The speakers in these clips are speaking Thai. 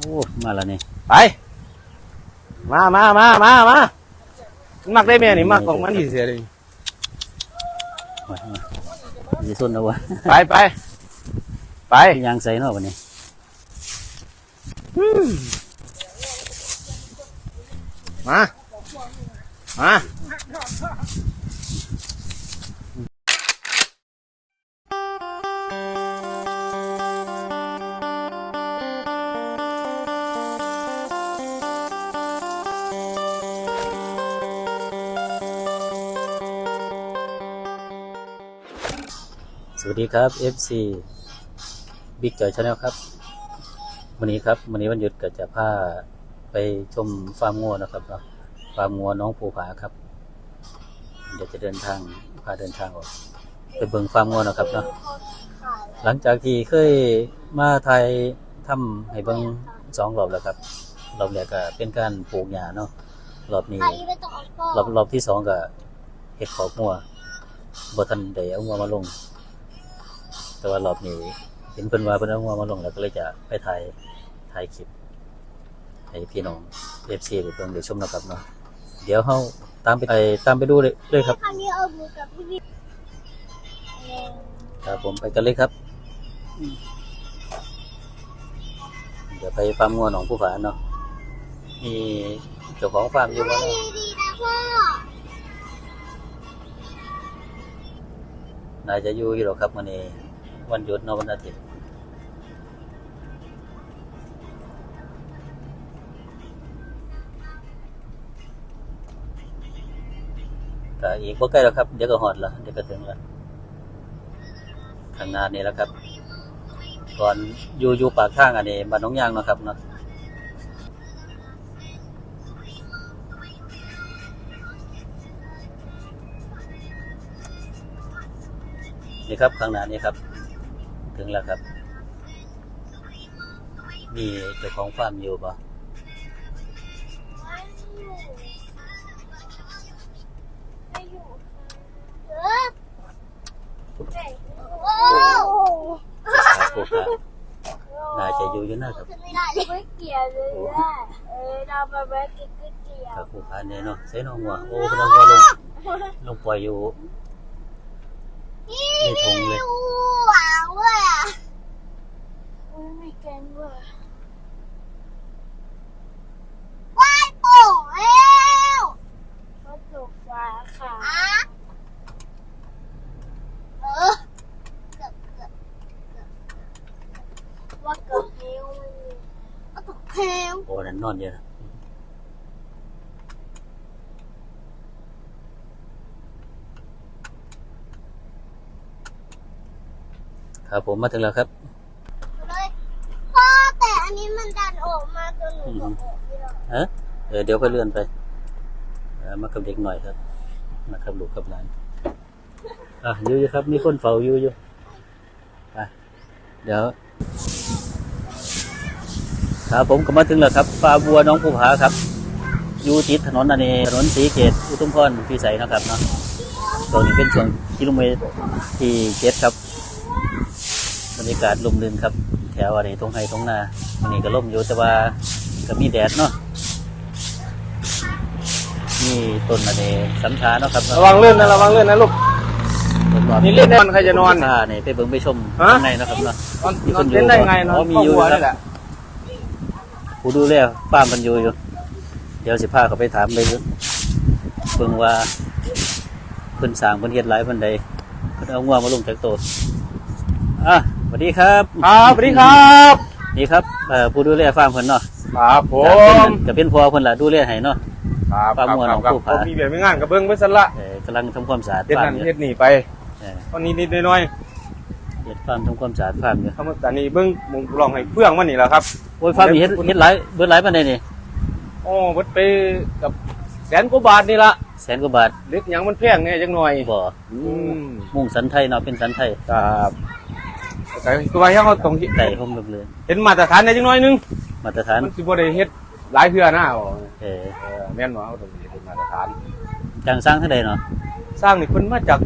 โอ้มาแล้วนี่ไป มามามามามามันมักได้แม่นี่มักของมันที่เสียเลยมามาสิส้นเอาวะไปไปไปยางใส่เนาะวันนี้มา มา สวัสดีครับ FC Big Joy Channel ครับวันนี้ครับวันนี้วันหยุดก็จะพาไปชมฟาร์มงัวนะครับเนาะฟาร์มงัวน้องภูผาครับ เดี๋ยวจะเดินทางพาเดินทางออกไปเบิ่งฟาร์มงัวนะครับเนาะหลังจากที่เคยมาไทยทำให้เบิ่งสองรอบแล้วครับรอบแรกก็เป็นการปลูกหญ้าเนาะรอบนี้รอบรอบที่สองก็เห็ดขอบงัวบ่ทันได้เอางัวมาลง แต่ว่ารอบนี้เห็นเพิ่นว่าเพิ่นเอางัวมาลงแล้วก็เลยจะไปถ่ายถ่ายคลิปให้พี่น้อง FC ได้เบิ่งได้ชมนะครับเนาะเดี๋ยวเฮาตามไปไปตามไปดูเลยเลยครับ ครั้งนี้เอาบูกับพี่บิ๊กเอ่อครับผมไปกันเลยครับ เดี๋ยวไปฟาร์มงัวหนองผู้ผาเนาะมีเจ้าของฟาร์มอยู่บ่เนาะดีๆนะพ่อน่าจะอยู่อยู่หรอกครับมื้อนี้ วันหยุดนะวันอาทิตย์ก็อีกบ่ใกล้แล้วครับ เดี๋ยวก็ฮอดแล้วเดี๋ยวก็ถึงแล้วข้างหน้านี่แล้วครับ ก่อนอยู่อยู่ปากทางอันนี้บ้านหนองยางนะครับเนาะนี่ครับข้างหน้านี้ครับ ถึงแล้วครับ มีเจ้าของฟาร์มอยู่ปะน่าจะอยู่อยู่นะครับขึ้นไม่ได้เลยไม่เกี่ยวเลยเออเรามาแวะกินก๋วยเตี๋ยวครับผู้พานเนี่ยเนาะใส่น้องหัวโอ้พนักงานลงลงปล่อยอยู่ นี่ ในถุงเลย ดูหวางด้วยอะ อุ้ยมีแกงด้วยว้ายโป่งแล้วก็จบฟ้าค่ะเออเกือบเกือบเกือบว่าเกือบเฮลมันมีว่าเกือบเฮลโอ้นั่นนอนอยู่นะครับผมมาถึงแล้วครับ เลยพ่อแต่อันนี้มันดันออกมาจนหนูบอกออกไม่ได้ ฮะเออเดี๋ยวค่อยเลื่อนไปมากับเด็กหน่อยครับ มากับลูกกับหลานอะอยู่อยู่ครับ มีคนเฝ้าอยู่อยู่ไปเดี๋ยวครับผมก็มาถึงแล้วครับฟาบัวน้องภูผาครับ อยู่ติดถนนอันนี้ถนนสีเกตอุทุมพรพิสัยนะครับเนาะตรงนี้เป็นช่วงกิโลเมตรที่เจ็ดครับบรรยากาศลมลื่นครับ แถวอันนี้ตรงไห้ตรงนาอันนี้ก็ล่มอยู่แต่ว่าก็มีแดดเนาะ นี่ต้นอันนี้สำชาเนาะครับระวังเลื่อนนะระวังเลื่อนนะลูก นี่เล่นนอนใครจะนอนผ้าเนี่ยไปเบิ่งไปชมฮะข้างในนะครับเนาะนอนมีนคอนนอยู่เล่นได้ไงนอนอ๋อมีครอบอยู่ครัวนะครับนี่แหละผู้ดูแลฟาร์มกันอยู่อยู่ เดี๋ยวสิพาเขาไปถามไปเบิ่งว่าเพิ่นสร้างเพิ่นเฮ็ดหลายเพิ่นใดเพิ่นเอางัวมาลงจากโตดอะสวัสดีครับครับสวัสดีครับนี่ครับเอ่อผู้ดูแลฟาร์มเพิ่นเนาะครับผก็เป็นมก็เป็นพ่อเพิ่นล่ะดูแลให้เนาะ ครับความม่วนของครับผู้คพารับมีเบียร์มีงานกับเบิ้งไปสันละเอ่อกำลังทำความสะอาดเฮ็ดฟาร์นั่มนอยู่เฮ็ดนี่ไปเออวันนี้นิดๆหน้อยเฮ็ดฟาร์มทำความสะอาดฟาร์มอยู่ๆทำแต่นี่เบิ้งหมุงลองให้เฟื่องมันนี่แหละครับโอ้ยฟาร์มนี่เฮ็ดเฮ็ดหลายเบิดหลายปานใดนี่โอ้เบิดไปกับแสนกว่าบาทนี่ละแสนกว่าบาทเล็กหยังมันแพงเนี่ยจังหน่อยบ่อืมมุ่งสันไทยเนาะเป็นสันไทยครับแต่ตัวยังเขาตรงที่ไต่ห่มเลยเห็นมาตรฐานได้จังหน่อยนึงมาตรฐานมันสิบ่ได้เฮ็ด หลายเทื่อนะอ๋อเออเออแม่นบ่เอาตรงนี้เป็นมาตรฐานจ้างสร้างเท่าใดเนาะสร้างนี่เพิ่นมาจาก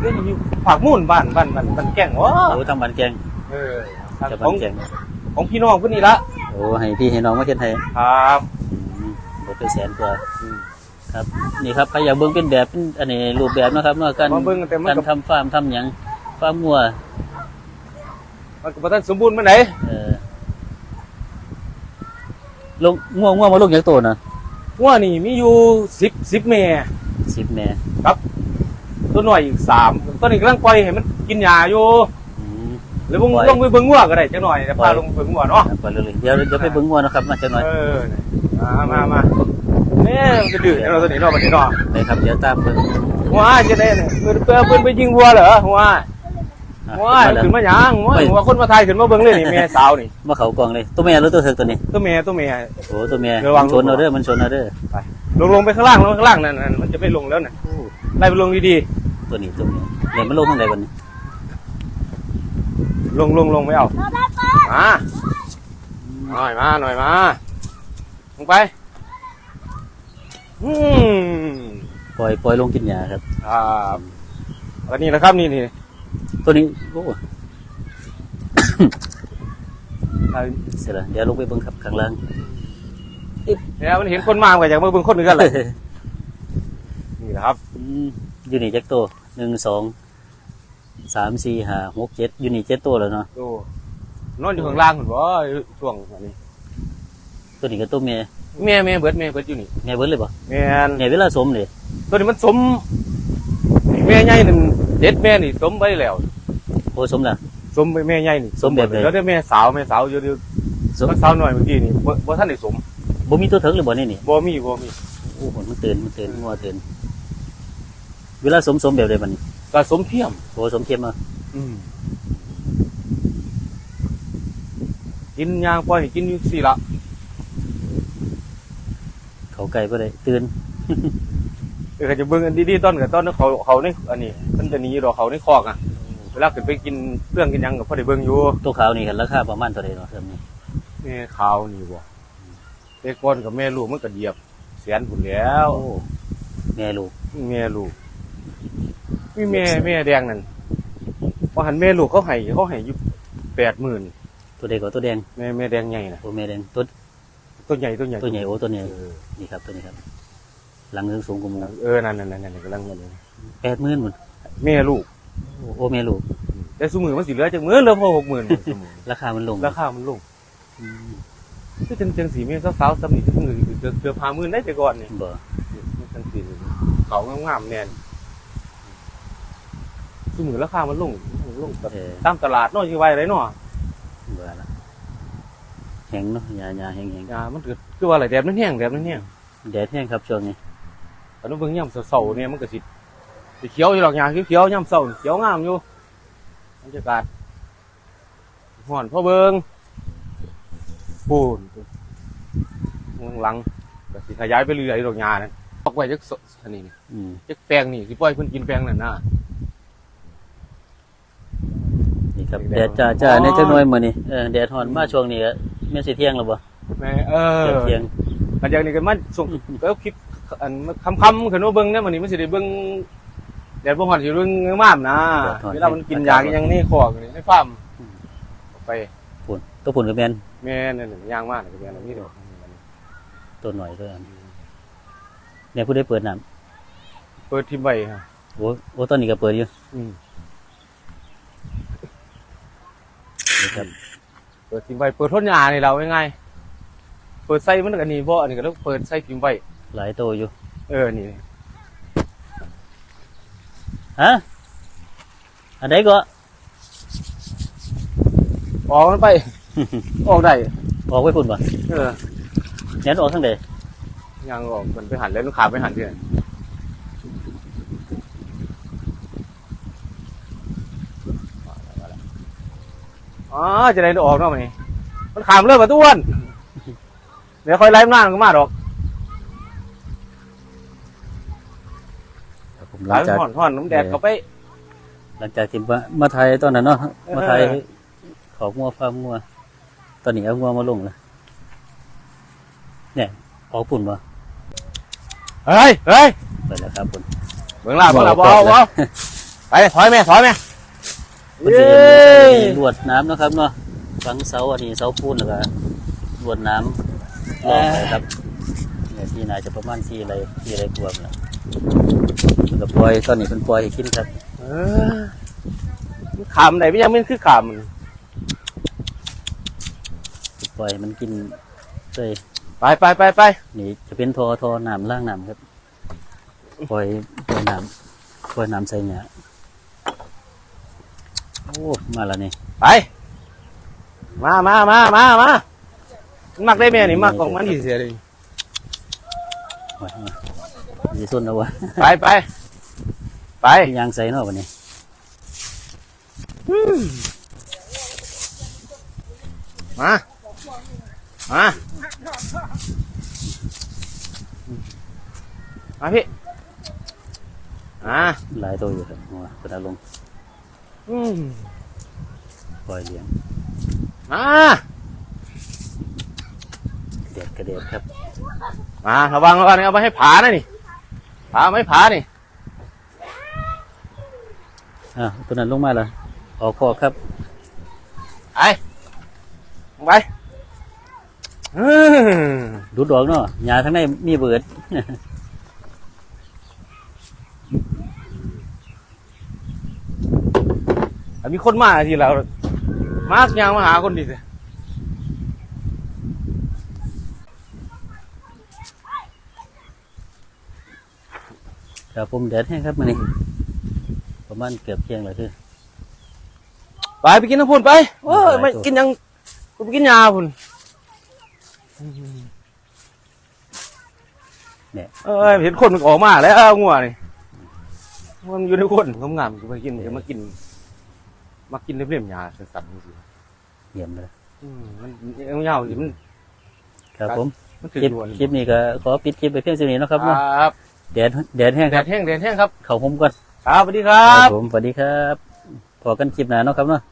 เรื่องอยู่ภาคมูลบ้านบ้านบ้านบ้านแก่งวะโอ้ทางบ้านแกงเออทางจากขบ้าองนแกงของพี่น้องเพิ่นนี่ละโอ้อ้ให้พี่ให้น้องมาเฮ็ดให้ครับ อืมบ่เป็นแสนกว่าครับ นี่ครับใครอยากเบิ่งเป็นแบบเป็นอันนี้รูปแบบนะครับเนาะการมาเบิ่งแต่มันการก็ทำฟาร์มทำหยังฟาร์มงัวมันก็บ่ทันสมบูรณ์ปานใดเออ ลงงัวงัวมาลงจากตัวนะหัวนี่มีอยู่10 10แม่10แม่ตัวน้อยอีก3ตัวนี้กำลังปล่อยให้มันกินหญ้าอยู่อืม หรือลงปล่อยลงไปเบิ่งงัวก็ได้จักหน่อยเดี๋ยวพาลงไปเบิ่งงัวเนาะไปเลยๆเดี๋ยวเดี๋ยวไปเบิ่งงัวนะครับมาจักหน่อยเออมามามาเนี่ยมันจะดื้อเนาะตัวนี้เนาะบัดนี้เนาะไปครับเดี๋ยวตามเบิ่งหัวจะได้เนี่ยเพิ่นเพิ่นไปยิงวัวเหรอหัวอะหั วขึ้นมาแล้วขึ้นมาหยังหัวหัวคนมาไทยขึ้นมาเบิ่งเลยนี่แม่สาวนี่มาเขากล่องเลยตัวแม่หรือตัวเถิกตัวนี้ตัวแม่ตัวแม่โอ้ตัวแม่ระวังมันชนเอาเด้อมันชนเอาเด้อลงลงไปข้างล่างลงข้างล่างนั่นนั่นมันจะไม่ลงแล้วน่ะไล่ไปลงดีตัวนี้ตัวนี้เดี๋ยวมันลงทางไหนบัดนี้ๆลงลงลงไม่เอามาหน่อยมาหน่อยมาลงไปอืมปล่อยปล่อยลงกินหญ้าครับครับแล้วนี่นะครับนี่นี่ ตัวนี้โอ้เสร็จแล้วเดี๋ยวลงไปเบิ่งครับข้างล่างเดี๋ยวมันเห็นคนมามันก็อยากมาเบิ่งคนอื่นกันเลยนี่นะครับอืมอยู่นี่จักตัวหนึ่งสองสามสี่ห้าหกเจ็ดอยู่นี่เจ็ดตัวแล้วเนาะดูนอนอยู่ข้างล่างเหมือนว่าช่วงอันนี้ ตัวนี้ก็ตัวแม่แม่แม่เบิดแม่เบิดอยู่นี่แม่เบิ้ลเลยบ่แม่นแม่เวลาสมเลยตัวนี้มันสมแม่ใหญ่นั่น เด็ดแม่นี่สมไปแล้ว โอ้สมละ สมไปแม่ใหญ่นี่สมแบบไหน แล้วเดี๋ยวแม่สาวแม่สาวอยู่เดี๋ยวสมมันสาวหน่อยเมื่อกี้นี่บ่บ่ท่านได้สมบ่มีตัวเถิกเลยบ่นี่นี่บ่มีบ่มีโอ้โหมันตื่นมันตื่นงัวตื่นเวลาสมสมแบบใดบัดนี้ก็สมเทียมโอ้สมเทียมมาอืมกินยางปล่อยให้กินอยู่สี่ละเขาไก่บ่ได้ตื่น เออก็จะเบิ่งอันดีๆตอนกับตอนนั้นเขาเขาในอันนี้มันจะหนีดอกเขาในคอกอะเวลาขึ้นไปกินเครื่องกินหยังก็พอได้เบิ่งอยู่ตัวขาวนี่กันราคาประมาณเท่าไหร่เนาะเทอมนี้แม่ขาวนี่บ่แต่ก่อนกับแม่ลูกมันก็เหยียบแสนพุ่นแล้วโอ้แม่ลูกแม่ลูกมีแม่แม่แดงนั่นพอหันแม่ลูกเขาให้เขาให้อยู่แปดหมื่นตัวเด็กกับตัวแดงแม่แม่แดงใหญ่นะโอ้แม่แดงตัวตัวใหญ่ตัวใหญ่ตัวใหญ่โอ้ตัวใหญ่เออนี่ครับตัวนี้ครับ หลังสูงกว่าหมูเออนั่นนั่นนั่นนั่นกำลังมันแปดหมื่นหมดแม่ลูก โอ้โอ้แม่ลูกแต่สมือมันสิเหลือจากหมื่นเหลือพอหกหมื่นราคามันลงราคามันลงอืมคือจังจังสีแม่สาวๆสำนีสมือเกือบเกือบพาหมื่นได้แต่ก่อนเนี่ยบ่มันจังสีเขางามๆแน่นสมือราคามันลงลงแบบเออตามตลาดเนาะที่ไว้ไรเนาะเบื่อละแห้งเนาะยายาแห้งแห้งยามันเกิดคือว่าอะไรแดดมันแห้งแดดมันแห้งแดดแห้งครับช่วงนี้ อันนั้นเบิ่งย่ำเสาๆเนี่ยมันก็สิสิเขียวอยู่หรอกยางเขียวๆย่ำเสาเขียวงามอยู่บรรยากาศห่อนพ่อเบิงปูนเมืองหลังก็สิขยายไปเรื่อยๆดอกยานั่นออกไว้จักสอันนี้นี่อืมจักแปลงนี่สิปล่อยเพิ่นกินแปลงนั่นนะนี่ครับแดแดดดจ้าจ้าอ๋อในจังน้อยมื้อนี้เออแดดฮ้อนมาช่วงนี้ก็แม่นสิเที่ยงแล้วบ่แม่เออเกือบเที่ยง อันเดียวนี้ก็มันส่งก็คลิปอันคำๆขึ้นมาเบิ่งเนี่ยมันนี่มันสิได้เบิ่งแดดบ่ฮ้อนสิเบิ่งงามๆนะเวลามันกินยากินหยังนี่คอกนี่ในฟาร์มออกไปปุ่นตัวปุ่นก็แม่นแม่นั่นน่ะย่างมากเลยแม่นนี่ดอกตัวหน่อยเท่านั้นเนี่ยผู้ได้เปิดน้ำเปิดทิมไว้ฮะโอ้โอ้ตอนนี้ก็เปิดอยู่อืมนี่ครับเปิดทิมไว้เปิดทนยานี่เราง่ายๆ เปิดใส่มันอันนี้บ่อันนี้ก็ต้องเปิดใส่ทิมไว้ หลายตัวอยู่ เออ นี่ฮะอันใดก็ออกมันไป ออกได้ ออกไปพุ่นบ่เออแหนออกทางใดย่างออกมันไปหันแล้วลูกค้าไปหันที่ไหนอ๋อจะได้ออกเนาะมันนี่มันขามเริ่มมาตุ้วนเดี๋ยวค่อยไล่มันหน้ามันก็มาดอกผมหไล่ลังจากห่อนห่อนน้ำแดดเข้าไป หลังจากที่มามาไทยตอนนั้นเนาะเออมาไทยของัวฟาร์มงัวตอนนี้เอางัวมาลงแล้วเนี่ยออกปุ่นบ่เฮ้ยเฮ้ยไปแล้วครับปุ่นเบิ่งล่าเบิ่งล่าบ่เอาบ่เอาไปถอยแม่ถอยแม่มันเย้จะมีลวดน้ำเนาะครับเนาะฝังเสาอันนี้เสาปูนแล้วก็ลวนน้ำ รอบไปครับเนี่ยที่นายจะประมาณสี่ไรสี่ไรกวมนะแล้วก็ปล่อยตอนนี้เป็นปล่อยให้กินครับเออมันขามไหนไม่ยังไม่คือขามมันปล่อยให้มันกินเลยไปไปไปไปนี่จะเป็นทอทอน้ำล่างน้ำครับปล่อยปล่อยน้ำปล่อยน้ำใส่เนี่ยโอ้มาแล้วนี่ไป มามามามามา มักได้แม่นี่มักของมันที่เสียเลยดีสุดแล้ววะไปไปไปยางใส่เนาะวันนี้มามามาพี่อ่าหลายตัวอยู่ครับหัวกระดาลงอืมปล่อยเลี้ยงมา กระเด็ดครับ มาระวังระวังเอาไปให้ผานะนี่ผาไม่ผานี่อะตัวนั้นลงมาแล้วออกคอกครับไปลงไปอืมดูดดอกเนาะหญ้าข้างในมีเบิดอะมีคนมาทีแล้วมาสกอยางมาหาคนดีสิ ครับผมแดดแห้งครับมันนี่ประมาณเกือบเที่ยงแล้วคือ ไปไปกินน้ำพุ่นไปโอ้ยไปไม่ตัว กินหยังกูไปกินยาพุ่นเนี่ยเอ้ยเห็นคนมันออกมาแล้วเอางัวนี่มันอยู่ในคนงามๆกูไปกินจะมากิน มากินเรียบๆยาสั่นๆจริงเยี่ยมเลยๆอืมมันเงาๆสิมัน ครับผมมันคถึงลิปดวนคลิปนี้ก็ขอปิดคลิปไปเพียงเท่านี้เนาะครับเนาะ ครับ แดดแดดแห้งแดครับดแห้งแดดแห้งครับเข้าผมก่อนครับสวัสดีครัครับบผมสวัสดีครับพอกันคลิปหน้าเนาะครับเนาะ